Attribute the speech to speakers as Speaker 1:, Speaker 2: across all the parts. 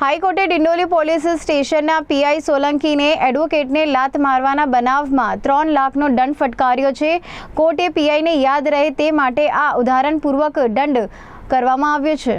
Speaker 1: હાઈકોર્ટે ડિંડોલી પોલીસ સ્ટેશનના પીઆઈ સોલંકીને એડવોકેટને લાત મારવાના બનાવમાં ત્રણ લાખનો દંડ ફટકાર્યો છે. કોર્ટે પીઆઈને યાદ રહે તે માટે આ ઉદાહરણપૂર્વક દંડ કરવામાં આવ્યો છે.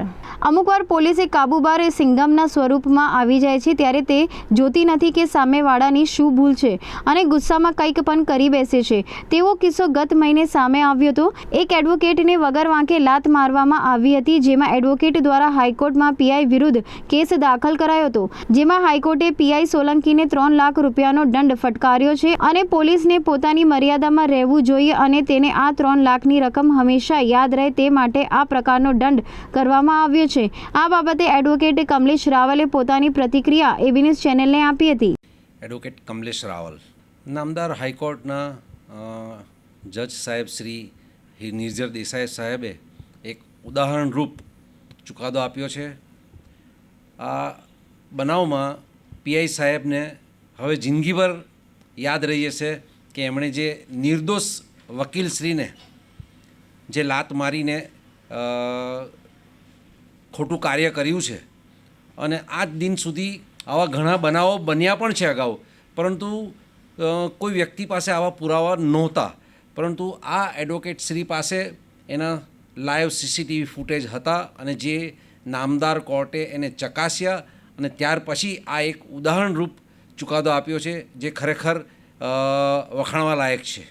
Speaker 1: અમુકવાર પોલીસે કાબુબાર એ સિંગમના સ્વરૂપમાં આવી જાય છે, ત્યારે તે જોતી નથી કે સામેવાળાની શું ભૂલ છે અને ગુસ્સામાં કંઈક પણ કરી બેસે છે. તેવો કિસ્સો ગત મહિને સામે આવ્યો હતો. એક એડવોકેટને વગર વાંકે લાત મારવામાં આવી હતી, જેમાં એડવોકેટ દ્વારા હાઈકોર્ટમાં પીઆઈ વિરુદ્ધ કેસ દાખલ કરાયો હતો. જેમાં હાઈકોર્ટે પીઆઈ સોલંકીને ત્રણ લાખ રૂપિયાનો દંડ ફટકાર્યો છે અને પોલીસને પોતાની મર્યાદામાં રહેવું જોઈએ અને તેને આ ત્રણ લાખની રકમ હંમેશા યાદ રહે તે માટે આ પ્રકારનો દંડ કરવામાં આવ્યો છે. આ બાબતે એડવોકેટ કમલેશ રાવલે પોતાની પ્રતિક્રિયા એબી ન્યૂઝ ચેનલને આપી હતી.
Speaker 2: એડવોકેટ કમલેશ રાવલ. નામદાર હાઈકોર્ટના જજ સાહેબ શ્રી નિર્જર દેસાઈ સાહેબે એક ઉદાહરણરૂપ ચુકાદો આપ્યો છે. આ બનાવમાં પીઆઈ સાહેબને હવે જિંદગીભર યાદ રહી જશે કે એમણે જે નિર્દોષ વકીલશ્રીને જે લાત મારીને ખોટું કાર્ય કર્યું છે. અને આજ દિન સુધી આવા ઘણા બનાવો બન્યા પણ છે અગાઉ. પરંતુ કોઈ વ્યક્તિ પાસે આવા પુરાવા નહોતા. પરંતુ આ એડવોકેટ શ્રી પાસે એના લાઈવ સીસીટીવી ફૂટેજ હતા અને જે નામદાર કોર્ટે એને ચકાસ્યા અને ત્યાર પછી આ એક ઉદાહરણરૂપ ચુકાદો આપ્યો છે જે ખરેખર વખાણવા લાયક છે.